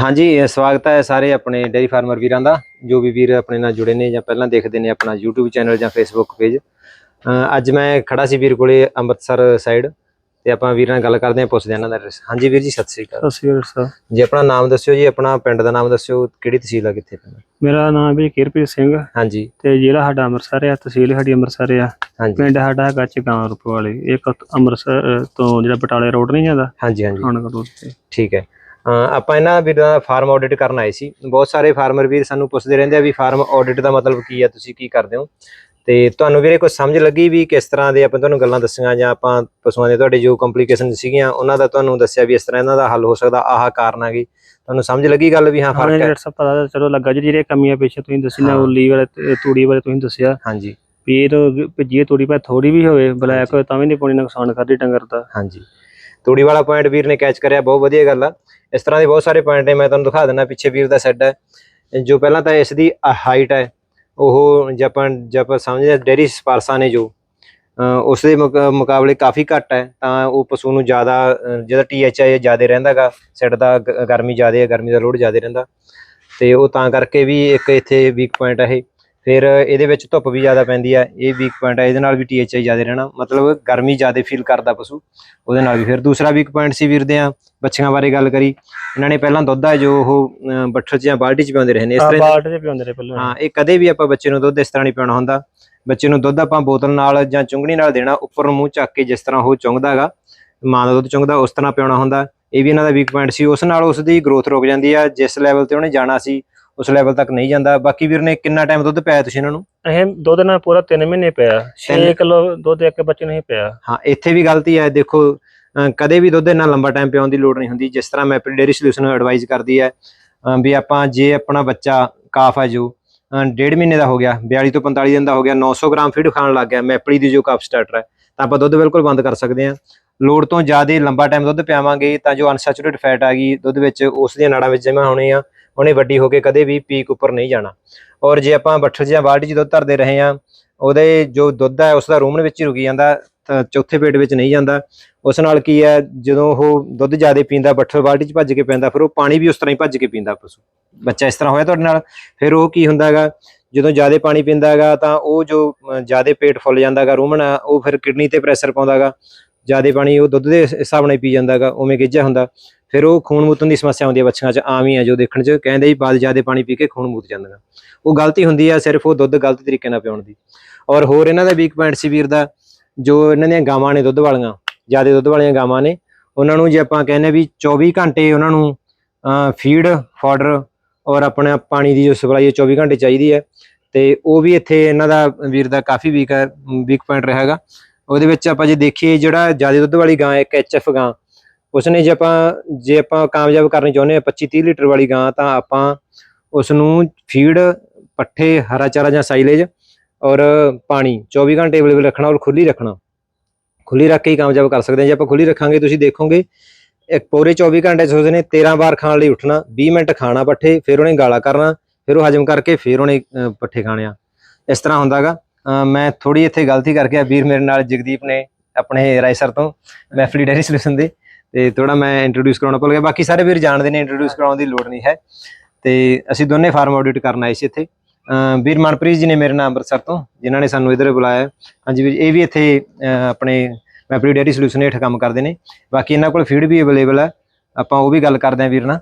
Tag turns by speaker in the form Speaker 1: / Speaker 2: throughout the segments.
Speaker 1: ਹਾਂਜੀ ਸਵਾਗਤ ਹੈ ਸਾਰੇ ਆਪਣੇ ਡੇਰੀ ਫਾਰਮਰ ਵੀਰਾਂ ਦਾ ਜੋ ਵੀ ਵੀਰ ਆਪਣੇ ਨਾਲ ਜੁੜੇ ਨੇ ਜਾਂ ਪਹਿਲਾਂ ਦੇਖਦੇ ਨੇ ਆਪਣਾ YouTube ਚੈਨਲ ਜਾਂ Facebook ਪੇਜ ਅੱਜ ਮੈਂ ਖੜਾ ਸੀ ਵੀਰ ਕੋਲੇ ਅੰਮ੍ਰਿਤਸਰ ਸਾਈਡ ਤੇ ਆਪਾਂ ਵੀਰਾਂ ਨਾਲ ਗੱਲ ਕਰਦੇ ਹਾਂ ਪੁੱਛਦੇ ਹਾਂ ਇਹਨਾਂ ਦਾ ਐਡਰੈਸ ਹਾਂਜੀ ਵੀਰ ਜੀ ਸਤਿ ਸ੍ਰੀ ਅਕਾਲ।
Speaker 2: ਸਤਿ ਸ਼੍ਰੀ ਅਕਾਲ ਸਰ।
Speaker 1: ਜੀ ਆਪਣਾ ਨਾਮ ਦੱਸਿਓ ਜੀ ਆਪਣਾ ਪਿੰਡ ਦਾ ਨਾਮ ਦੱਸਿਓ ਕਿਹੜੀ ਤਹਿਸੀਲ ਆ ਕਿੱਥੇ? ਪੈਂਦਾ
Speaker 2: ਮੇਰਾ ਨਾਮ ਵੀ ਕਿਰਪ੍ਰੀਤ ਸਿੰਘ।
Speaker 1: ਹਾਂਜੀ।
Speaker 2: ਤੇ ਜ਼ਿਲ੍ਹਾ ਸਾਡਾ ਅੰਮ੍ਰਿਤਸਰ ਆ ਤਹਿਸੀਲ ਸਾਡੀ ਅੰਮ੍ਰਿਤਸਰ ਆ।
Speaker 1: ਹਾਂਜੀ।
Speaker 2: ਪਿੰਡ ਸਾਡਾ ਹੈਗਾ ਚਗਾਂ ਰੂਪ ਵਾਲੇ ਇੱਕ ਅੰਮ੍ਰਿਤਸਰ ਤੋਂ ਜਿਹੜਾ ਬਟਾਲੇ ਰੋਡ ਨਹੀਂ ਜਾਂਦਾ?
Speaker 1: ਹਾਂਜੀ ਹਾਂਜੀ। ਠੀਕ ਹੈ। ਆਪਾਂ ਇਹਨਾਂ ਵੀਰਾਂ ਦਾ ਫਾਰਮ ਆਡਿਟ ਕਰਨ ਆਏ ਸੀ। ਬਹੁਤ ਸਾਰੇ ਫਾਰਮਰ ਵੀਰ ਸਾਨੂੰ ਪੁੱਛਦੇ ਰਹਿੰਦੇ ਆ ਵੀ ਫਾਰਮ ਆਡਿਟ ਦਾ ਮਤਲਬ ਕੀ ਆ ਤੁਸੀਂ ਕੀ ਕਰਦੇ ਹੋ? ਤੇ ਤੁਹਾਨੂੰ ਵੀਰੇ ਕੁਝ ਸਮਝ ਲੱਗੀ ਵੀ ਕਿਸ ਤਰ੍ਹਾਂ ਦੇ ਆਪਾਂ ਤੁਹਾਨੂੰ ਗੱਲਾਂ ਦੱਸੀਆਂ ਜਾਂ ਆਪਾਂ ਪਸ਼ੂਆਂ ਦੇ ਤੁਹਾਡੇ ਜੋ ਕੰਪਲਿਕੇਸ਼ਨ ਸੀਗੀਆਂ ਉਹਨਾਂ ਦਾ ਤੁਹਾਨੂੰ ਦੱਸਿਆ ਵੀ ਇਸ ਤਰ੍ਹਾਂ ਇਹਨਾਂ ਦਾ ਹੱਲ ਹੋ ਸਕਦਾ ਆਹ ਕਾਰਨ ਆ ਗਈ ਤੁਹਾਨੂੰ ਸਮਝ ਲੱਗੀ ਗੱਲ ਵੀ ਹਾਂ ਫ਼ਰਕ ਹੈ
Speaker 2: ਸਭ ਪਤਾ ਚਲੋ ਲੱਗਾ ਜੀ ਜਿਹੜੇ ਕਮੀਆਂ ਪੇਸ਼ੇ ਤੁਸੀਂ ਦੱਸੀ ਨਾ। ਉਲੀ ਵਾਲੇ ਤੂੜੀ ਵਾਲੇ ਤੁਸੀਂ ਦੱਸਿਆ।
Speaker 1: ਹਾਂਜੀ।
Speaker 2: ਵੀ ਇਹ ਤਾਂ ਭਿੱਜੀ ਤੂੜੀ ਪਾ ਥੋੜੀ ਵੀ ਹੋਵੇ ਬਲੈਕ ਹੋਵੇ ਤਾਂ ਵੀ ਨਹੀਂ ਪਾਉਣੀ ਨੁਕਸਾਨ ਕਰਦੀ ਡੰਗਰ ਦਾ
Speaker 1: ਹਾਂਜੀ। ਤੂੜੀ ਵਾਲਾ ਪੁਆਇੰਟ ਵੀਰ ਨੇ ਕੈਚ ਕਰਿਆ ਬਹੁਤ ਵਧੀਆ ਗੱਲ ਆ। ਇਸ ਤਰ੍ਹਾਂ ਦੇ ਬਹੁਤ ਸਾਰੇ ਪੁਆਇੰਟ ਨੇ, ਮੈਂ ਤੁਹਾਨੂੰ ਦਿਖਾ ਦਿੰਦਾ, ਪਿੱਛੇ ਵੀਰ ਦਾ ਸੈੱਟ ਹੈ। ਜੋ ਪਹਿਲਾਂ ਤਾਂ ਇਸ ਦੀ ਹਾਈਟ ਹੈ, ਉਹ ਜੇ ਆਪਾਂ ਜੇ ਆਪਾਂ ਸਮਝਦੇ ਡੇਰੀ ਸਪਾਰਸਾਂ ਨੇ ਜੋ, ਅਹ ਉਸ ਦੇ ਮੁਕ- ਮੁਕਾਬਲੇ ਕਾਫੀ ਘੱਟ ਹੈ, ਤਾਂ ਉਹ ਪਸ਼ੂ ਨੂੰ ਜ਼ਿਆਦਾ, ਅਹ ਜਿਹਦਾ ਟੀਐਚਆਈ ਜ਼ਿਆਦਾ ਰਹਿੰਦਾਗਾ ਸੈੱਟ ਦਾ ਗ- ਗਰਮੀ ਜ਼ਿਆਦਾ ਹੈ, ਗਰਮੀ ਦਾ ਲੋਡ ਜ਼ਿਆਦਾ ਰਹਿੰਦਾ। ਤੇ ਉਹ ਤਾਂ ਕਰਕੇ ਵੀ ਇੱਕ ਇੱਥੇ ਵੀਕ ਪੁਆਇੰਟ ਹੈ ਇਹ। ਫਿਰ ਇਹਦੇ ਵਿੱਚ ਧੁੱਪ ਵੀ ਜ਼ਿਆਦਾ ਪੈਂਦੀ ਹੈ ਇਹ ਵੀਕ ਪੁਆਇੰਟ ਹੈ ਇਹਦੇ ਨਾਲ ਵੀ ਟੀਐਚਆਈ ਜ਼ਿਆਦਾ ਰਹਿਣਾ ਮਤਲਬ ਗਰਮੀ ਜ਼ਿਆਦਾ ਫੀਲ ਕਰਦਾ ਪਸ਼ੂ ਉਹਦੇ ਨਾਲ ਵੀ। ਫਿਰ ਦੂਸਰਾ ਵੀਕ ਪੁਆਇੰਟ ਸੀ ਵੀਰ ਦੇ ਆ ਬੱਚੀਆਂ ਬਾਰੇ ਗੱਲ ਕਰੀ ਇਹਨਾਂ ਨੇ ਪਹਿਲਾਂ ਦੁੱਧ ਆ ਜੋ ਉਹ ਬੱਠਲ 'ਚ ਜਾਂ ਬਾਲਟੀ 'ਚ ਪਿਆਉਂਦੇ ਰਹੇ ਨੇ ਇਸ
Speaker 2: ਆ
Speaker 1: ਤਰ੍ਹਾਂ
Speaker 2: ਬਾਲਟ ਦੇ ਪਿਉਂਦੇ ਰਹੇ ਪਹਿਲਾਂ।
Speaker 1: ਹਾਂ ਇਹ ਕਦੇ ਵੀ ਆਪਾਂ ਬੱਚੇ ਨੂੰ ਦੁੱਧ ਇਸ ਤਰ੍ਹਾਂ ਨਹੀਂ ਪਿਆਉਣਾ ਹੁੰਦਾ। ਬੱਚੇ ਨੂੰ ਦੁੱਧ ਆਪਾਂ ਬੋਤਲ ਨਾਲ ਜਾਂ ਚੁੰਗਣੀ ਨਾਲ ਦੇਣਾ ਉੱਪਰ ਨੂੰ ਮੂੰਹ ਚੱਕ ਕੇ ਜਿਸ ਤਰ੍ਹਾਂ ਉਹ ਚੁੰਗਦਾਗਾ ਮਾਂ ਦਾ ਦੁੱਧ ਚੁੰਗਦਾ ਉਸ ਤਰ੍ਹਾਂ ਪਿਆਉਣਾ ਹੁੰਦਾ। ਇਹ ਵੀ ਇਹਨਾਂ ਦਾ ਵੀਕ ਪੁਆਇੰਟ ਸੀ ਉਸ ਨਾਲ ਉਸ ਦੀ ਗਰੋਥ ਰੁਕ ਜਾਂਦੀ ਆ ਜਿਸ ਲੈਵਲ ਤੇ ਉਹਨੇ ਜਾਣਾ ਸੀ ਉਸ ਲੈਵਲ ਤੱਕ ਨਹੀਂ ਜਾਂਦਾ। ਬਾਕੀ ਵੀਰ ਨੇ ਕਿੰਨਾ ਟਾਈਮ ਦੁੱਧ ਪਿਆਇਆ ਤੁਸੀਂ ਇਹਨਾਂ ਨੂੰ?
Speaker 2: ਇਹ ਦੁੱਧ ਨਾਲ ਪੂਰਾ 3 ਮਹੀਨੇ ਪਿਆ। 6
Speaker 1: ਤਿੰਨ-
Speaker 2: ਕਿਲੋ ਦੁੱਧ ਇੱਕ ਬੱਚੇ ਨੂੰ ਹੀ ਪਿਆ।
Speaker 1: ਹਾਂ ਇੱਥੇ ਵੀ ਗਲਤੀ ਹੈ। ਦੇਖੋ ਕਦੇ ਵੀ ਦੁੱਧ ਇੰਨਾ ਲੰਬਾ ਟਾਈਮ ਪਿਆਉਣ ਦੀ ਲੋੜ ਨਹੀਂ ਹੁੰਦੀ। ਜਿਸ ਤਰ੍ਹਾਂ ਮੈਪਲ ਡੇਰੀ ਸੋਲੂਸ਼ਨ ਐਡਵਾਈਸ ਕਰਦੀ ਹੈ ਵੀ ਆਪਾਂ ਜੇ ਆਪਣਾ ਬੱਚਾ ਕਾਫ ਹੈ ਜੋ ਡੇਢ ਮਹੀਨੇ ਦਾ ਹੋ ਗਿਆ 42 ਤੋਂ 45 ਦਿਨ ਦਾ ਹੋ ਗਿਆ 900 ਗ੍ਰਾਮ ਫੀਡ ਖਾਣ ਲੱਗ ਗਿਆ ਮੈਪਲੀ ਦੀ ਜੋ ਕਾਫ ਸਟਾਰਟਰ ਹੈ ਤਾਂ ਆਪਾਂ ਦੁੱਧ ਬਿਲਕੁਲ ਬੰਦ ਕਰ ਸਕਦੇ ਹਾਂ। ਲੋੜ ਤੋਂ ਜ਼ਿਆਦਾ ਲੰਬਾ ਟਾਈਮ ਦੁੱਧ ਪਿਆਵਾਂਗੇ ਤਾਂ ਜੋ ਅਨਸੈਚੂਰੇਟ ਫੈਟ ਆ ਗਈ ਦੁੱਧ ਵਿੱਚ ਉਸ ਦੀਆਂ ਨਾੜਾਂ ਵਿੱਚ ਜਮ੍ਹਾਂ ਹੋਣੇ ਆ। ਉਹਨੇ ਵੱਡੀ ਹੋ ਕੇ ਕਦੇ ਵੀ ਪੀਕ ਉੱਪਰ ਨਹੀਂ ਜਾਣਾ। ਔਰ ਜੇ ਆਪਾਂ ਬੱਠਲ ਜਾਂ ਬਾਲਟੀ 'ਚ ਦੁੱਧ ਧਰਦੇ ਰਹੇ ਆ ਉਹਦੇ ਜੋ ਦੁੱਧ ਹੈ, ਉਸ ਦਾ ਰੂਮਨ ਵਿੱਚ ਹੀ ਰੁਕੀ ਜਾਂਦਾ ਚੌਥੇ ਪੇਟ ਵਿੱਚ ਨਹੀਂ ਜਾਂਦਾ। ਉਸ ਨਾਲ ਕੀ ਹੈ, ਜਦੋਂ ਉਹ ਦੁੱਧ ਜ਼ਿਆਦਾ ਪੀਂਦਾ, ਬੱਠਲ ਬਾਲਟੀ 'ਚ ਭੱਜ ਕੇ ਪੈਂਦਾ, ਫਿਰ ਉਹ ਪਾਣੀ ਵੀ ਉਸ ਤਰ੍ਹਾਂ ਹੀ ਭੱਜ ਕੇ ਪੀਂਦਾ ਪਸ਼ੂ। ਬੱਚਾ ਇਸ ਤਰ੍ਹਾਂ ਹੋਇਆ ਤੁਹਾਡੇ ਨਾਲ? ਫਿਰ ਉਹ ਕੀ ਹੁੰਦਾ ਹੈਗਾ, ਜਦੋਂ ਜ਼ਿਆਦਾ ਪਾਣੀ ਪੀਂਦਾ ਹੈਗਾ, ਤਾਂ ਉਹ ਜੋ ਜ਼ਿਆਦਾ ਪੇਟ ਫੁੱਲ ਜਾਂਦਾ ਹੈਗਾ ਰੂਮਨ, ਉਹ ਫਿਰ ਕਿਡਨੀ ਤੇ ਪ੍ਰੈਸ਼ਰ ਪਾਉਂਦਾ ਹੈਗਾ। ਜ਼ਿਆਦਾ ਪਾਣੀ ਉਹ ਦੁੱਧ ਦੇ ਹਿਸਾਬ ਨਾਲ ਹੀ ਪੀ ਜਾਂਦਾ ਹੈਗਾ, ਉਵੇਂ ਗਿੱਝਿਆ ਹੁੰਦਾ। ਫਿਰ ਉਹ ਖੂਨ ਮੂਤਨ ਦੀ ਸਮੱਸਿਆ ਆਉਂਦੀ ਹੈ ਬੱਚਿਆਂ 'ਚ ਆਮ ਹੀ ਆ ਜੋ ਦੇਖਣ 'ਚ, ਕਹਿੰਦੇ ਹੀ ਬਾਅਦ ਜ਼ਿਆਦਾ ਪਾਣੀ ਪੀ ਕੇ ਖੂਨ ਮੂਤ ਜਾਂਦੀਆਂ ਉਹ ਗਲਤੀ ਹੁੰਦੀ ਆ ਸਿਰਫ ਉਹ ਦੁੱਧ ਗਲਤ ਤਰੀਕੇ ਨਾਲ ਪਿਉਣ ਦੀ। ਔਰ ਹੋਰ ਇਹਨਾਂ ਦਾ ਵੀਕ ਪੁਆਇੰਟ ਸੀ ਵੀਰ ਦਾ, ਜੋ ਇਹਨਾਂ ਦੀਆਂ ਗਾਵਾਂ ਨੇ ਦੁੱਧ ਵਾਲੀਆਂ, ਜ਼ਿਆਦਾ ਦੁੱਧ ਵਾਲੀਆਂ ਗਾਵਾਂ ਨੇ, ਉਹਨਾਂ ਨੂੰ ਜੇ ਆਪਾਂ ਕਹਿੰਦੇ ਵੀ 24 ਘੰਟੇ ਉਹਨਾਂ ਨੂੰ ਫੀਡ ਫਾਡਰ ਔਰ ਆਪਣਾ ਪਾਣੀ ਦੀ ਜੋ ਸਪਲਾਈ ਹੈ 24 ਘੰਟੇ ਚਾਹੀਦੀ ਹੈ ਤੇ ਉਹ ਵੀ ਇੱਥੇ ਇਹਨਾਂ ਦਾ ਵੀਰ ਦਾ ਕਾਫੀ ਵੀਕ ਵੀਕ ਪੁਆਇੰਟ ਰਿਹਾ ਹੈਗਾ। ਉਹਦੇ ਵਿੱਚ ਆਪਾਂ ਜੇ ਦੇਖੀਏ ਜਿਹੜਾ ਜ਼ਿਆਦਾ ਦੁੱਧ ਵਾਲੀ ਗਾਂ ਹੈ, ਇੱਕ ਐਚਐਫ ਗਾਂ ਉਸਨੇ ਜੇ ਆਪਾਂ ਜੇ ਆਪਾਂ ਕਾਮਯਾਬ ਕਰਨੀ ਚਾਹੁੰਦੇ ਆ 25 30 ਲੀਟਰ ਵਾਲੀ ਗਾਂ, ਤਾਂ ਆਪਾਂ ਉਸ ਨੂੰ ਫੀਡ, ਪੱਠੇ, ਹਰਾ ਚਾਰਾ ਜਾਂ ਸਾਈਲੇਜ ਔਰ ਪਾਣੀ 24 ਘੰਟੇ ਅਵੇਲੇਬਲ ਰੱਖਣਾ ਔਰ ਖੁੱਲੀ ਰੱਖਣਾ। ਖੁੱਲੀ ਰੱਖ ਕੇ ਹੀ ਕਾਮਯਾਬ ਕਰ ਸਕਦੇ ਹਾਂ। ਜੇ ਆਪਾਂ ਖੁੱਲੀ ਰੱਖਾਂਗੇ, ਤੁਸੀਂ ਦੇਖੋਗੇ, ਇੱਕ ਪੂਰੇ 24 ਘੰਟੇ 'ਚ ਉਸਨੇ 13 ਵਾਰ ਖਾਣ ਲਈ ਉੱਠਣਾ 20 ਮਿੰਟ ਖਾਣਾ ਪੱਠੇ, ਫਿਰ ਉਹਨੇ ਗਾਲਾ ਕਰਨਾ, ਫਿਰ ਉਹ ਹਜਮ ਕਰਕੇ ਫਿਰ ਉਹਨੇ ਪੱਠੇ ਖਾਣੇ ਆ। ਇਸ ਤਰ੍ਹਾਂ ਹੁੰਦਾਗਾ। ਮੈਂ ਥੋੜੀ ਇੱਥੇ ਗਲਤੀ ਕਰਕੇ ਵੀਰ ਮੇਰੇ ਨਾਲ ਜਗਦੀਪ ਨੇ ਆਪਣੇ ਰਾਇਸਰ ਤੋਂ ਮੈਫਲੀ ਡੈਰੀ ਸੋਲੂਸ਼ਨ ਦੇ ਤੇ ਥੋੜਾ ਮੈਂ ਇੰਟਰੋਡਿਊਸ ਕਰਾਉਣਾ ਭੁੱਲ ਗਿਆ ਬਾਕੀ ਸਾਰੇ ਵੀਰ ਜਾਣਦੇ ਨੇ ਇੰਟਰੋਡਿਊਸ ਕਰਾਉਣ ਦੀ ਲੋੜ ਨਹੀਂ ਹੈ। ਤੇ ਅਸੀਂ ਦੋਨੇ ਫਾਰਮ ਆਡਿਟ ਕਰਨ ਆਏ ਸੀ ਇੱਥੇ। ਵੀਰ ਮਨਪ੍ਰੀਤ ਜੀ ਨੇ ਮੇਰੇ ਨਾਲ ਅੰਮ੍ਰਿਤਸਰ ਤੋਂ ਜਿਨ੍ਹਾਂ ਨੇ ਸਾਨੂੰ ਇਧਰ ਬੁਲਾਇਆ। ਹਾਂਜੀ ਵੀਰ ਇਹ ਵੀ ਇੱਥੇ ਆਪਣੇ ਮੈਪਰੀ ਡੇਅਰੀ ਸੋਲੂਸ਼ਨ ਹੇਠ ਕੰਮ ਕਰਦੇ ਨੇ। ਬਾਕੀ ਇਹਨਾਂ ਕੋਲ ਫੀਡ ਵੀ ਅਵੇਲੇਬਲ ਹੈ। ਆਪਾਂ ਉਹ ਵੀ ਗੱਲ ਕਰਦੇ ਹਾਂ ਵੀਰ ਨਾਲ।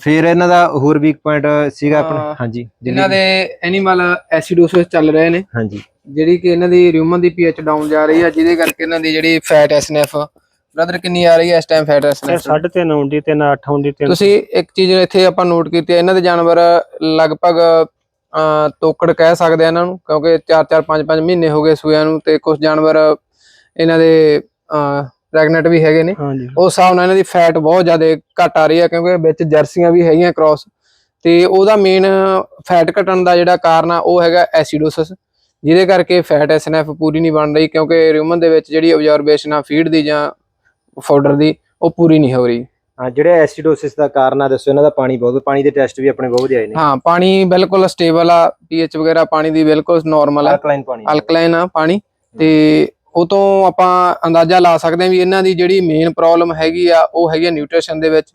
Speaker 1: ਫਿਰ ਇਹਨਾਂ ਦਾ ਹੋਰ ਵੀਕ ਪੁਆਇੰਟ ਸੀਗਾ ਆਪਣਾ। ਹਾਂਜੀ
Speaker 3: ਇਹਨਾਂ ਦੇ ਐਨੀਮਲ ਐਸੀਡੋਸਿਸ ਚੱਲ ਰਹੇ ਨੇ।
Speaker 1: ਹਾਂਜੀ।
Speaker 3: ਜਿਹੜੀ ਕਿ ਇਹਨਾਂ ਦੀ ਰਿਊਮਨ ਦੀ ਪੀਐਚ ਡਾਊਨ ਜਾ ਰਹੀ ਹੈ ਜਿਹਦੇ ਕਰਕੇ ਇਹਨਾਂ ਦੀ ਜਿਹੜੀ ਫੈਟ ਐਸਐਨਐਫ ਬ੍ਰਦਰ ਕਿੰਨੀ ਆ ਰਹੀ ਹੈ ਇਸ ਟਾਈਮ ਫੈਟ
Speaker 2: ਇਹ
Speaker 3: ਐਸਐਨਐਫ
Speaker 2: 3.5 ਹੁੰਦੀ 3 8 ਹੁੰਦੀ 3
Speaker 3: ਤੁਸੀਂ ਇੱਕ ਚੀਜ਼ ਇੱਥੇ ਆਪਾਂ ਨੋਟ ਕੀਤੀ ਹੈ ਇਹਨਾਂ ਦੇ ਜਾਨਵਰ ਲਗਭਗ ਤੋਕੜ ਕਹਿ ਸਕਦੇ ਆ ਇਹਨਾਂ ਨੂੰ ਕਿਉਂਕਿ 4 4 5 5 ਮਹੀਨੇ ਹੋ ਗਏ ਸੂਇਆਂ ਨੂੰ ਤੇ ਕੁਝ ਜਾਨਵਰ ਇਹਨਾਂ ਦੇ ਪ੍ਰੈਗਨੈਂਟ ਵੀ ਹੈਗੇ ਨੇ।
Speaker 2: ਹਾਂਜੀ।
Speaker 3: ਉਸ ਹਿਸਾਬ ਨਾਲ ਇਹਨਾਂ ਦੀ ਫੈਟ ਬਹੁਤ ਜ਼ਿਆਦਾ ਘਟ ਆ ਰਹੀ ਹੈ ਕਿਉਂਕਿ ਵਿੱਚ ਜਰਸੀਆਂ ਵੀ ਹੈਗੀਆਂ ਕ੍ਰਾਸ ਤੇ ਉਹਦਾ ਮੇਨ ਫੈਟ ਘਟਣ ਦਾ ਜਿਹੜਾ ਕਾਰਨ ਆ ਉਹ ਹੈਗਾ ਐਸੀਡੋਸਿਸ ਜਿਹਦੇ ਕਰਕੇ ਫੈਟ ਐਸਐਨਐਫ ਪੂਰੀ ਨਹੀਂ ਬਣ ਰਹੀ ਕਿਉਂਕਿ ਰਿਊਮਨ ਦੇ ਵਿੱਚ ਜਿਹੜੀ ਅਬਜ਼ਰਵੇਸ਼ਨ ਆ ਫੀਡ ਦੀ ਜਾਂ ਫਾਊਡਰ ਦੀ ਉਹ ਪੂਰੀ ਨਹੀਂ ਹੋ ਰਹੀ।
Speaker 1: ਹਾਂ ਜਿਹੜੇ ਐਸਿਡੋਸਿਸ ਦਾ ਕਾਰਨ ਆ ਦੱਸੋ ਇਹਨਾਂ ਦਾ ਪਾਣੀ ਬਹੁਤ ਪਾਣੀ ਦੇ ਟੈਸਟ ਵੀ ਆਪਣੇ ਬਹੁਤ ਵਧੀਆ ਆਏ ਨੇ।
Speaker 3: ਹਾਂ ਪਾਣੀ ਬਿਲਕੁਲ ਸਟੇਬਲ ਆ ਪੀਐਚ ਵਗੈਰਾ ਪਾਣੀ ਦੀ ਬਿਲਕੁਲ ਨਾਰਮਲ ਆ।
Speaker 1: ਅਲਕਲਾਈਨ ਪਾਣੀ।
Speaker 3: ਅਲਕਲਾਈਨ ਆ ਪਾਣੀ। ਤੇ ਉਹ ਤੋਂ ਆਪਾਂ ਅੰਦਾਜ਼ਾ ਲਾ ਸਕਦੇ ਹਾਂ ਵੀ ਇਹਨਾਂ ਦੀ ਜਿਹੜੀ ਮੇਨ ਪ੍ਰੋਬਲਮ ਹੈਗੀ ਆ ਉਹ ਹੈਗੀ ਆ ਨਿਊਟ੍ਰੀਸ਼ਨ ਦੇ ਵਿੱਚ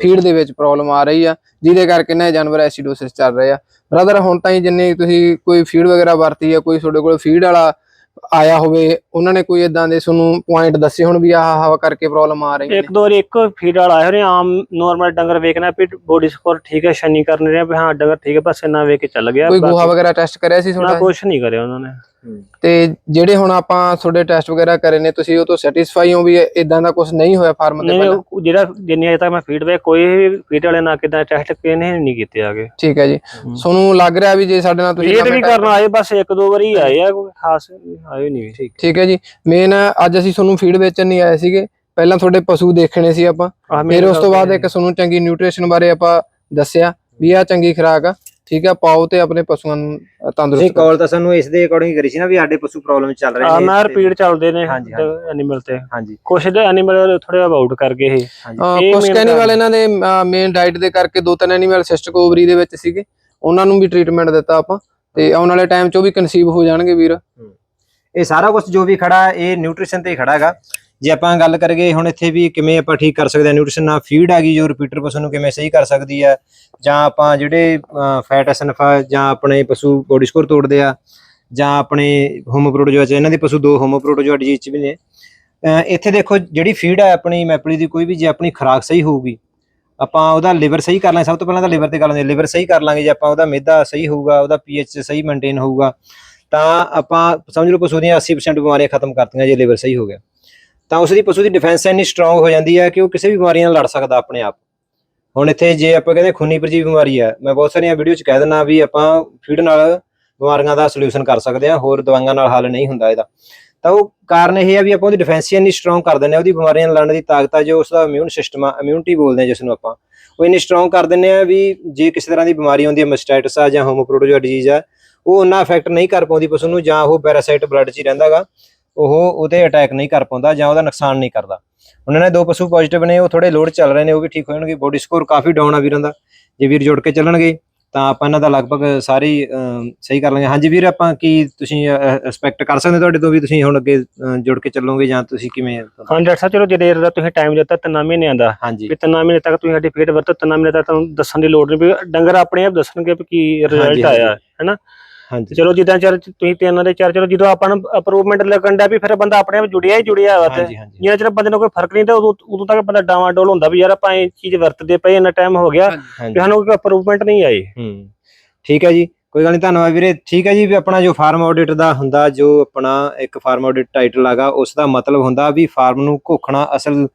Speaker 3: ਫੀਡ ਦੇ ਵਿੱਚ। ਪ੍ਰੋਬਲਮ ਆ ਰਹੀ ਆ ਜਿਹਦੇ ਕਰਕੇ ਨਾ ਇਹ ਜਾਨਵਰ ਐਸੀਡੋਸਿਸ ਚੱਲ ਰਹੇ ਆ। ਬ੍ਰਦਰ ਹੁਣ ਤਾਈਂ ਜਿੰਨੇ ਤੁਸੀਂ ਕੋਈ ਫੀਡ ਵਗੈਰਾ ਵਰਤੀ ਆ ਕੋਈ ਤੁਹਾਡੇ ਕੋਲ ਫੀਡ ਵਾਲਾ ਆਇਆ ਹੋਵੇ ਉਹਨਾਂ ਨੇ ਕੋਈ ਇਦਾਂ ਦੇ ਤੁਹਾਨੂੰ ਪੁਆਇੰਟ ਦੱਸੇ ਹੁਣ ਵੀ ਆਹ ਆਹ ਕਰਕੇ ਪ੍ਰੋਬਲਮ ਆ ਰਹੀ ਨੇ?
Speaker 2: ਇੱਕ ਦੋ ਵਾਰੀ ਇੱਕ ਫੀਡ ਵਾਲਾ ਆਇਆ ਹੋਇਆ ਆਮ ਨਾਰਮਲ ਡੰਗਰ ਵੇਖਣਾ ਵੀ ਬੋਡੀ ਸਕੋਰ ਠੀਕ ਹੈ ਸ਼ਨੀ ਕਰਨ ਰਿਹਾ ਵੀ ਹਾਂ ਡੰਗਰ ਠੀਕ ਹੈ ਬਸ ਇੰਨਾ ਵੇਖ ਕੇ ਚੱਲ ਗਿਆ
Speaker 3: ਕੋਈ ਗੋਹਾ ਵਗੈਰਾ ਟੈਸਟ ਕਰਿਆ ਸੀ ਤੁਹਾਡਾ?
Speaker 2: ਕੁਛ ਨਹੀਂ ਕਰਿਆ ਉਹਨਾਂ ਨੇ।
Speaker 3: ਤੇ ਜਿਹੜੇ ਹੁਣ ਆਪਾਂ ਤੁਹਾਡੇ ਟੈਸਟ ਵਗੈਰਾ ਕਰੇ ਨੇ ਤੁਸੀਂ ਉਹ ਤੋਂ ਸੈਟੀਸਫਾਈ ਹੋ ਵੀ ਇਦਾਂ ਦਾ ਕੁਝ ਨਹੀਂ ਹੋਇਆ ਫਾਰਮ ਤੇ ਪਹਿਲਾਂ?
Speaker 2: ਜਿਹੜਾ ਜਿੰਨੀ ਅਜੇ ਤੱਕ ਮੈਂ ਫੀਡਬੈਕ ਕੋਈ ਵੀ ਫੀਡ ਵਾਲੇ ਨਾ ਕਿਦਾਂ ਟੈਸਟ ਕਿਸੇ ਨੇ ਨਹੀਂ ਕੀਤੇ ਆਗੇ
Speaker 3: ਠੀਕ ਹੈ ਜੀ। ਤੁਹਾਨੂੰ ਲੱਗ ਰਿਹਾ ਵੀ ਜੇ ਸਾਡੇ ਨਾਲ ਤੁਸੀਂ
Speaker 2: ਇਹ ਵੀ ਕਰਨ ਆਏ ਬਸ ਇੱਕ ਦੋ ਵਾਰੀ ਆਏ ਆ ਕੋਈ ਖਾਸ ਆਏ ਨਹੀਂ
Speaker 1: ਠੀਕ
Speaker 3: ਠੀਕ ਹੈ ਜੀ। ਮੇਨ ਅੱਜ ਅਸੀਂ ਤੁਹਾਨੂੰ ਫੀਡ ਵੇਚਣ ਨਹੀਂ ਆਏ ਸੀਗੇ। ਪਹਿਲਾਂ ਤੁਹਾਡੇ ਪਸ਼ੂ ਦੇਖਣੇ ਸੀ ਆਪਾਂ। ਫਿਰ ਉਸ ਤੋਂ ਬਾਅਦ ਇੱਕ ਤੁਹਾਨੂੰ ਚੰਗੀ ਨਿਊਟ੍ਰੀਸ਼ਨ ਬਾਰੇ ਆਪਾਂ ਦੱਸਿਆ ਵੀ ਆ ਚੰਗੀ ਖੁਰਾਕ ਆ। ਠੀਕ ਆ ਪਾਓ ਤੇ ਆਪਣੇ ਪਸ਼ੂਆਂ ਨੂੰ
Speaker 1: ਤੁਸੀਂ
Speaker 3: ਤੰਦਰੁਸਤ ਕਰੋ
Speaker 1: ਕਾਲ ਤਾਂ ਸਾਨੂੰ ਇਸ ਦੇ ਅਕੋਰਡਿੰਗ ਕਰੀ ਸੀ ਨਾ ਵੀ ਸਾਡੇ ਪਸ਼ੂ ਪ੍ਰੋਬਲਮ ਚੱਲ ਰਹੇ
Speaker 2: ਆ
Speaker 1: ਨੇ
Speaker 2: ਮੈਂ ਰਿਪੀਟ ਚੱਲਦੇ ਨੇ
Speaker 1: ਹਾਂਜੀ,
Speaker 2: ਐਨੀਮਲ ਤੇ।
Speaker 1: ਹਾਂਜੀ।
Speaker 2: ਕੁਛ ਦੇ ਐਨੀਮਲ ਥੋੜੇ ਅਬਾਊਟ ਕਰਕੇ ਇਹ।
Speaker 1: ਹਾਂਜੀ।
Speaker 2: ਇਹ
Speaker 3: ਕੁਝ
Speaker 2: main
Speaker 3: ਇਹਨਾਂ ਦੇ ਮੇਨ ਡਾਈਟ ਦੇ ਕਰਕੇ ਦੋ ਤਿੰਨ ਐਨੀਮਲ ਸਿਸਟਿਕ ਓਵਰੀ ਦੇ ਵਿੱਚ ਸੀਗੇ ਉਹਨਾਂ ਨੂੰ ਵੀ ਟ੍ਰੀਟਮੈਂਟ ਦਿੱਤਾ ਆਪਾਂ ਤੇ ਆਉਣ ਵਾਲੇ ਟਾਈਮ 'ਚ ਉਹ ਵੀ ਕਨਸੀਵ ਹੋ ਜਾਣਗੇ ਵੀਰ।
Speaker 1: ਇਹ ਸਾਰਾ ਕੁਝ ਜੋ ਵੀ ਖੜਾ ਹੈ, ਇਹ ਨਿਊਟ੍ਰੀਸ਼ਨ ਤੇ ਹੀ ਖੜਾ ਹੈਗਾ ਜੇ ਆਪਾਂ ਗੱਲ ਕਰੀਏ ਹੁਣ ਇੱਥੇ ਵੀ ਕਿਵੇਂ ਆਪਾਂ ਠੀਕ ਕਰ ਸਕਦੇ ਹਾਂ ਨਿਊਟ੍ਰੀਸ਼ਨ ਨਾਲ ਫੀਡ ਆ ਗਈ ਜੋ ਰਿਪੀਟਰ ਪਸ਼ੂ ਨੂੰ ਕਿਵੇਂ ਸਹੀ ਕਰ ਸਕਦੀ ਹੈ ਜਾਂ ਆਪਾਂ ਜਿਹੜੇ ਫੈਟ ਐਸਨਫਾ ਜਾਂ ਆਪਣੇ ਪਸ਼ੂ ਬੋਡੀ ਸਕੋਰ ਤੋੜਦੇ ਆ, ਜਾਂ ਆਪਣੇ ਹੋਮੋਪ੍ਰੋਟੋਜੋਆ ਇਹਨਾਂ ਦੇ ਪਸ਼ੂ ਦੋ ਹੋਮੋਪ੍ਰੋਟੋਜੋਆ ਡਿਜ਼ੀਜ਼ ਚ ਵੀ ਨੇ ਇੱਥੇ ਦੇਖੋ ਜਿਹੜੀ ਫੀਡ ਹੈ ਆਪਣੀ ਮੈਪਲੀ ਦੀ, ਕੋਈ ਵੀ ਜੇ ਆਪਣੀ ਖੁਰਾਕ ਸਹੀ ਹੋਊਗੀ, ਆਪਾਂ ਉਹਦਾ ਲਿਵਰ ਸਹੀ ਕਰ ਲਾਂਗੇ, ਸਭ ਤੋਂ ਪਹਿਲਾਂ ਤਾਂ ਲਿਵਰ ਤੇ ਕਰ ਲਾਂਗੇ ਲਿਵਰ ਸਹੀ ਕਰ ਲਾਂਗੇ, ਜੇ ਆਪਾਂ ਉਹਦਾ ਮਿਹਦਾ ਸਹੀ ਹੋਊਗਾ, ਉਹਦਾ ਪੀਐਚ ਸਹੀ ਮੇਨਟੇਨ ਹੋਊਗਾ, ਤਾਂ ਆਪਾਂ ਸਮਝ ਲਓ ਪਸ਼ੂ ਦੀਆਂ 80% ਬਿਮਾਰੀਆਂ ਖਤਮ ਕਰਤੀਆਂ ਜੇ ਲਿਵਰ ਸਹੀ ਹੋ ਗਿਆ। ਤਾਂ ਉਸ ਦੀ ਪਸ਼ੂ ਦੀ ਡਿਫੈਂਸ ਇੰਨੀ ਸਟਰੋਂਗ ਹੋ ਜਾਂਦੀ ਹੈ ਕਿ ਉਹ ਕਿਸੇ ਵੀ ਬਿਮਾਰੀ ਨਾਲ ਲੜ ਸਕਦਾ ਆਪਣੇ ਆਪ। ਹੁਣ ਇੱਥੇ ਜੇ ਆਪਾਂ ਕਹਿੰਦੇ ਖੂਨੀ ਪਰਜੀਵੀ ਬਿਮਾਰੀ ਹੈ ਮੈਂ ਬਹੁਤ ਸਾਰੀਆਂ ਵੀਡੀਓ 'ਚ ਕਹਿ ਦਿੰਦਾ ਵੀ ਆਪਾਂ ਫੀਡ ਨਾਲ ਬਿਮਾਰੀਆਂ ਦਾ ਸੋਲੂਸ਼ਨ ਕਰ ਸਕਦੇ ਹਾਂ ਹੋਰ ਦਵਾਈਆਂ ਨਾਲ ਹੱਲ ਨਹੀਂ ਹੁੰਦਾ ਇਹਦਾ। ਤਾਂ ਉਹ ਕਾਰਨ ਇਹ ਹੈ ਵੀ ਆਪਾਂ ਉਹਦੀ ਡਿਫੈਂਸ ਇੰਨੀ ਸਟਰੋਂਗ ਕਰ ਦਿੰਦੇ ਹਾਂ ਉਹਦੀ ਬਿਮਾਰੀਆਂ ਨਾਲ ਲੜਨ ਦੀ ਤਾਕਤ ਆ, ਜੋ ਉਸ ਦਾ ਇਮਿਊਨ ਸਿਸਟਮ ਆ ਇਮਿਊਨਿਟੀ ਬੋਲਦੇ ਆ ਜਿਸ ਨੂੰ ਆਪਾਂ। ਉਹ ਇੰਨੀ ਸਟਰੋਂਗ ਕਰ ਦਿੰਦੇ ਆ ਵੀ ਜੇ ਕਿਸੇ ਤਰ੍ਹਾਂ ਦੀ ਬਿਮਾਰੀ ਆਉਂਦੀ ਹੈ ਮਸਟਾਈਟਸ ਆ ਜਾਂ ਹੋਮੋਪ੍ਰੋਟੋਜੋਆ ਡਿਜ਼ੀਜ਼ ਆ, ਉਹ ਉਹਨਾਂ ਇਫੈਕਟ ਨਹੀਂ ਕਰ ਪਾਉਂਦੀ ਪਸ਼ੂ ਨੂੰ ਜਾਂ ਉਹ ਪੈਰਾਸਾਈਟ ਬਲੱਡ 'ਚ ਹੀ ਰਹਿੰਦਾਗਾ ਉਹ ਉਹਦੇ ਅਟੈਕ ਨਹੀਂ ਕਰ ਪਾਉਂਦਾ ਜਾਂ ਉਹਦਾ ਨੁਕਸਾਨ ਨਹੀਂ ਕਰਦਾ। ਉਹਨਾਂ ਨੇ ਦੋ ਪਸ਼ੂ ਪੋਜ਼ਿਟਿਵ ਨੇ ਉਹ ਥੋੜੇ ਲੋਡ ਚੱਲ ਰਹੇ ਨੇ ਉਹ ਵੀ ਠੀਕ ਹੋ ਜਾਣਗੇ। ਬੋਡੀ ਸਕੋਰ ਕਾਫੀ ਡਾਊਨ ਆ ਵੀਰਾਂ ਦਾ। ਜੇ ਵੀਰ ਜੁੜ ਕੇ ਚੱਲਣਗੇ ਤਾਂ ਆਪਾਂ ਇਹਨਾਂ ਦਾ ਲਗਭਗ ਸਾਰੇ ਹੀ, ਸਹੀ ਕਰ ਲਾਂਗੇ। ਹਾਂਜੀ ਵੀਰ ਆਪਾਂ ਕੀ ਤੁਸੀਂ ਐਕਸਪੈਕਟ ਕਰ ਸਕਦੇ ਤੁਹਾਡੇ ਤੋਂ ਵੀ ਤੁਸੀਂ ਹੁਣ ਅੱਗੇ ਜੁੜ ਕੇ ਚੱਲੋਗੇ ਜਾਂ ਤੁਸੀਂ ਕਿਵੇਂ?
Speaker 2: ਹਾਂ ਡਾਕਟਰ ਸਾਹਿਬ ਚਲੋ ਜੇ ਦੇਰ ਦਾ ਤੁਸੀਂ ਟਾਈਮ ਦਿੱਤਾ ਤਿੰਨਾਂ ਮਹੀਨਿਆਂ ਦਾ
Speaker 1: ਹਾਂਜੀ।
Speaker 2: ਵੀ ਤਿੰਨਾਂ ਮਹੀਨੇ ਤੱਕ ਤੁਸੀਂ ਸਾਡੀ ਫੀਡ ਵਰਤੋ ਤਿੰਨਾਂ ਮਹੀਨੇ ਤੱਕ ਤੁਹਾਨੂੰ ਦੱਸਣ ਦੀ ਲੋੜ ਨਹੀਂ ਵੀ ਡੰਗਰ ਆਪਣੇ ਆਪ ਦੱਸਣਗੇ ਵੀ ਕੀ ਰਿਜ਼ਲਟ। ਆਇਆ ਹੈਨਾ? ਤੇ
Speaker 1: ਹਾਂਜੀ।
Speaker 2: ਚਲੋ ਜਿੱਦਾਂ ਚਿਰ ਤੁਸੀਂ ਤਿੰਨਾਂ ਦੇ ਚਾਰ ਚਲੋ ਜਦੋਂ ਆਪਾਂ ਨੂੰ ਅਪਰੂਵਮੈਂਟ ਲੱਗਣ ਦਾ ਵੀ ਫਿਰ ਬੰਦਾ ਆਪਣੇ ਆਪ ਜੁੜਿਆ ਹੀ ਜੁੜਿਆ ਵਾ ਤੇ ਜਿੰਨਾ ਚਿਰ ਬੰਦੇ ਨੂੰ ਕੋਈ ਫ਼ਰਕ ਨਹੀਂ ਤਾਂ ਉਦੋਂ ਉਦੋਂ ਤੱਕ ਬੰਦਾ ਡਾਵਾਂ ਡੋਲ ਹੁੰਦਾ ਵੀ ਯਾਰ ਆਪਾਂ ਇਹ ਚੀਜ਼ ਵਰਤਦੇ ਪਏ ਇੰਨਾ ਟਾਈਮ ਹੋ ਗਿਆ ਵੀ ਸਾਨੂੰ ਕੋਈ ਅਪਰੂਵਮੈਂਟ ਨਹੀਂ ਆਈ।
Speaker 1: ਹੂੰ। ਠੀਕ ਹੈ ਜੀ। ਕੋਈ ਗੱਲ ਨਹੀਂ ਧੰਨਵਾਦ ਵੀਰੇ। ਠੀਕ ਹੈ ਜੀ, ਵੀ ਆਪਣਾ ਜੋ ਫਾਰਮ ਆਡਿਟ ਦਾ ਹੁੰਦਾ, ਜੋ ਆਪਣਾ ਇੱਕ ਫਾਰਮ ਆਡਿਟ ਟਾਈਟਲ ਆਗਾ ਉਸ ਦਾ ਮਤਲਬ ਹੁੰਦਾ ਵੀ ਫਾਰਮ ਨੂੰ ਘੋਖਣਾ ਅਸਲ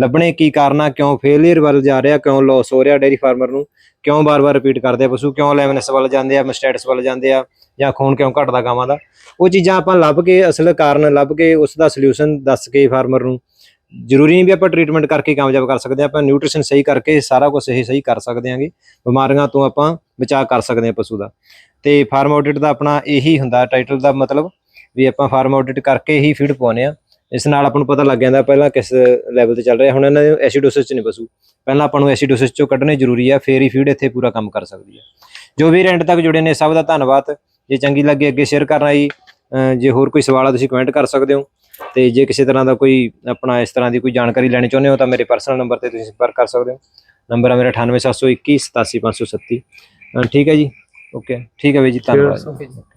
Speaker 1: ਲੱਭਣੇ ਕੀ ਕਾਰਨਾ, ਕਿਉਂ ਫੇਲਿਅਰ ਵੱਲ ਜਾ ਰਿਹਾ, ਕਿਉਂ ਲਾਸ ਹੋ ਰਿਹਾ ਡੇਰੀ ਫਾਰਮਰ ਨੂੰ, ਕਿਉਂ ਬਾਰ-ਬਾਰ ਰਿਪੀਟ ਕਰਦੇ ਆ ਪਸ਼ੂ, ਕਿਉਂ ਲੈਮਨਸ ਵੱਲ ਜਾਂਦੇ ਆ ਮਸਟੈਟਸ ਵੱਲ ਜਾਂਦੇ ਆ, ਜਾਂ ਖੂਨ ਕਿਉਂ ਘਟਦਾ ਗਾਵਾਂ ਦਾ। ਉਹ ਚੀਜ਼ਾਂ ਆਪਾਂ ਲੱਭ ਕੇ, ਅਸਲ ਕਾਰਨ ਲੱਭ ਕੇ, ਉਸ ਦਾ ਸੋਲੂਸ਼ਨ ਦੱਸ ਕੇ ਫਾਰਮਰ ਨੂੰ ਜ਼ਰੂਰੀ ਨਹੀਂ ਵੀ ਆਪਾਂ ਟ੍ਰੀਟਮੈਂਟ ਕਰਕੇ ਕਾਮਯਾਬ ਕਰ ਸਕਦੇ ਹਾਂ, ਆਪਾਂ ਨਿਊਟ੍ਰੀਸ਼ਨ ਸਹੀ ਕਰਕੇ ਸਾਰਾ ਕੁਝ ਇਹ ਸਹੀ ਕਰ ਸਕਦੇ ਹਾਂਗੇ। ਬਿਮਾਰੀਆਂ ਤੋਂ ਆਪਾਂ ਬਚਾਅ ਕਰ ਸਕਦੇ ਹਾਂ ਪਸ਼ੂ ਦਾ। ਤੇ ਫਾਰਮ ਆਡਿਟ ਦਾ ਆਪਣਾ ਇਹੀ ਹੁੰਦਾ ਟਾਈਟਲ ਦਾ ਮਤਲਬ ਵੀ ਆਪਾਂ ਫਾਰਮ ਆਡਿਟ ਕਰਕੇ ਹੀ ਫੀਡ ਪਾਉਨੇ ਆ ਇਸ ਨਾਲ ਆਪਾਂ ਨੂੰ ਪਤਾ ਲੱਗ ਜਾਂਦਾ ਪਹਿਲਾਂ ਕਿਸ ਲੈਵਲ ਤੇ ਚੱਲ ਰਿਹਾ। ਹੁਣ ਇਹਨਾਂ ਦੇ ਐਸੀਡੋਸਿਸ ਚ ਨਹੀਂ ਪਸ਼ੂ। ਪਹਿਲਾਂ ਆਪਾਂ ਨੂੰ ਐਸੀਡੋਸਿਸ ਚੋਂ ਕੱਢਣੇ ਜ਼ਰੂਰੀ ਆ, ਫੇਰ ਹੀ ਫੀਡ ਇੱਥੇ ਪੂਰਾ ਕੰਮ ਕਰ ਸਕਦੀ ਹੈ ਜੋ ਵੀ ਰੈਂਟ ਤੱਕ ਜੁੜੇ ਨੇ, ਸਭ ਦਾ ਧੰਨਵਾਦ। ਜੇ ਚੰਗੀ ਲੱਗੇ, ਅੱਗੇ ਸ਼ੇਅਰ ਕਰਨਾ ਜੀ ਜੇ ਹੋਰ ਕੋਈ ਸਵਾਲ ਆ, ਤੁਸੀਂ ਕਮੈਂਟ ਕਰ ਸਕਦੇ ਹੋ। ਤੇ ਜੇ ਕਿਸੇ ਤਰ੍ਹਾਂ ਦਾ ਕੋਈ ਆਪਣਾ ਇਸ ਤਰ੍ਹਾਂ ਦੀ ਕੋਈ ਜਾਣਕਾਰੀ ਲੈਣੀ ਚਾਹੁੰਦੇ ਹੋ ਤਾਂ ਮੇਰੇ ਪਰਸਨਲ ਨੰਬਰ ਤੇ ਤੁਸੀਂ ਸੰਪਰਕ ਕਰ ਸਕਦੇ ਹੋ। ਨੰਬਰ ਹੈ ਮੇਰਾ 98721 87537 ਅਹ ਠੀਕ ਹੈ ਜੀ? ਓਕੇ ਠੀਕ ਹੈ ਵੀਰ ਜੀ, ਧੰਨਵਾਦ।